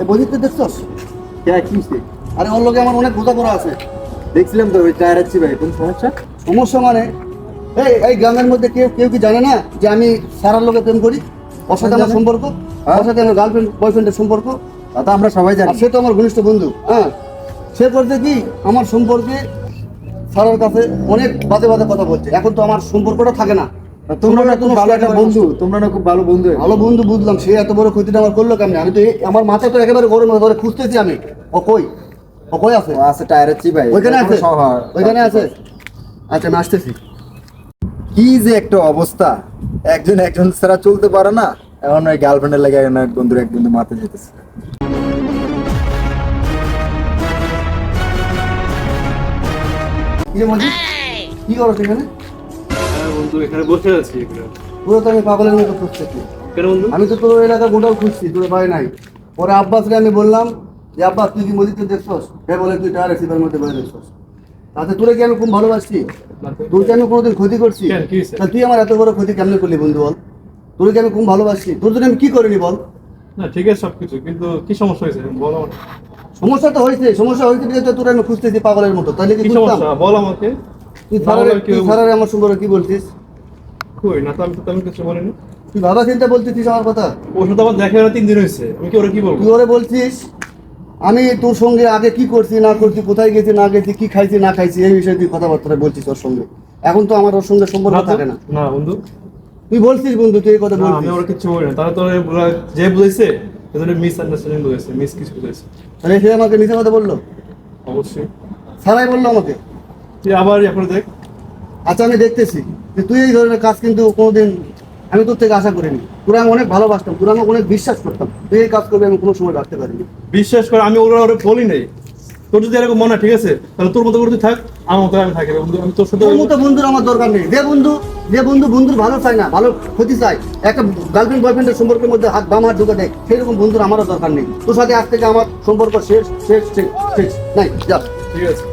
এই বৈচিত্র্য দেখছস? কে কি আরে ওর লোকে আমার অনেক বোঝা করা আছে। দেখছিলাম তো ওই টায়ার আছি ভাই কোন সমস্যা? সমস্যা মানে? এই এই গ্রামের মধ্যে কেউ কেউ কি জানে না যে আমি সারার লোকে প্রেম করি? ওর সাথে আমার সম্পর্ক? ওর সাথে আমার গার্লফ্রেন্ড বয়ফ্রেন্ডের সম্পর্ক? তা তো আমরা সবাই জানি। সে তো আমার ঘনিষ্ঠ বন্ধু হ্যাঁ। সে করছে কি আমার সম্পর্কে সারার কাছে অনেক বাজে বাজে কথা বলছে। এখন তো আমার সম্পর্কটা থাকে না। তোমরা না খুব ভালো একটা বন্ধু তোমরা না খুব ভালো বন্ধু ভালো বন্ধু বুঝলাম সে এত বড় ক্ষতিটা আমার করল কেমনি? আমি তো আমার মাথা তো একেবারে গরম ধরে খুঁজতেছি আমি। ও কই? ও কই আছে? আছে টায়ার আছি ভাই ওইখানে আছে? ওইখানে আছে? আচ্ছা আমি আসতেছি। কি যে একটা অবস্থা। একজন একজন ছাড়া চলতে পারে না। এখন ওই গার্লফ্রেন্ডের লাগে না এক বন্ধুর এক বন্ধু মারতে যেতেছে। কি রে মজিদ কি করো সেখানে? হ্যাঁ বন্ধু এখানে বসে আছি পুরো তো আমি পাগলের মতো খুঁজতেছি কেন বন্ধু? আমি তো তোর এলাকা গোটাও খুঁজছি তোর পাই নাই। পরে আব্বাসকে আমি বললাম যে আব্বাস তুই কি দেখছস? হ্যাঁ বলে তুই টায়ার মধ্যে বলে দেখছস তাতে তোরে কি আমি খুব ভালোবাসছি? তোর আমি কোনোদিন ক্ষতি করছি? তা তুই আমার এত বড় ক্ষতি কেমনে করলি বন্ধু বল? তোর কি আমি খুব ভালোবাসছি? তোর জন্য আমি কি করিনি বল? না ঠিক আছে সবকিছু কিন্তু কি সমস্যা হয়েছে? বল সমস্যা তো হয়েছে সমস্যা হয়েছে তোর আমি খুঁজতেছি পাগলের মতো। তাহলে কি কি সমস্যা? বল আমাকে। তুই কি- তুই স্যারের আমার সম্পর্কে কি বলছিস কই? না তো আমি তো কিছু বলিনি। তুই ভাবা চিন্তা বলতেছিস আমার কথা? ওর সাথে আমার দেখা তিন দিন হয়েছে। আমি কি ওরা কি বলব? তুই ওরে বলছিস আমি তোর সঙ্গে আগে কি করছি না করছি কোথায় গেছি না গেছি কি খাইছি না খাইছি এই বিষয়ে তুই কথাবার্তা বলছিস ওর সঙ্গে। এখন তো আমার ওর সঙ্গে সম্পর্ক? থাকে না। না বন্ধু। তুই বলছিস বন্ধু তুই এই কথা না আমি বলছিস ওরা কিছু বলি না। তাহলে তো ওরা যে বুঝেছে তাদের মিস আন্ডারস্ট্যান্ডিং বুঝেছে মিস কিছু বুঝেছে তাহলে সে আমাকে মিথ্যা কথা বলল? অবশ্যই। সারাই বলল আমাকে? তুই আবার এখন দেখ। আচ্ছা আমি দেখতেছি। যে তুই এই ধরনের কাজ কিন্তু কোনোদিন আমি তোর থেকে আশা করিনি। তোরা আমি অনেক ভালোবাসতাম তোরা আমাকে অনেক বিশ্বাস করতাম। তুই এই কাজ করবি আমি কোনো সময় রাখতে পারিনি। বিশ্বাস করে আমি ওরা ওরা বলি নাই। তোর যদি এরকম মনে ঠিক আছে? তাহলে তোর মতো করে তুই থাক আমার মতো আমি থাকি। বন্ধু আমি তোর সাথে তোর মতো বন্ধুর আমার দরকার নেই। যে বন্ধু যে বন্ধু বন্ধুর ভালো চায় না ভালো ক্ষতি চায় একটা গার্লফ্রেন্ড বয়ফ্রেন্ডের সম্পর্কের মধ্যে হাত বাম হাত ঢুকে দেয় সেরকম বন্ধুর আমারও দরকার নেই। তোর সাথে আজ থেকে আমার সম্পর্ক শেষ শেষ শেষ শেষ। নাই যা। ঠিক আছে।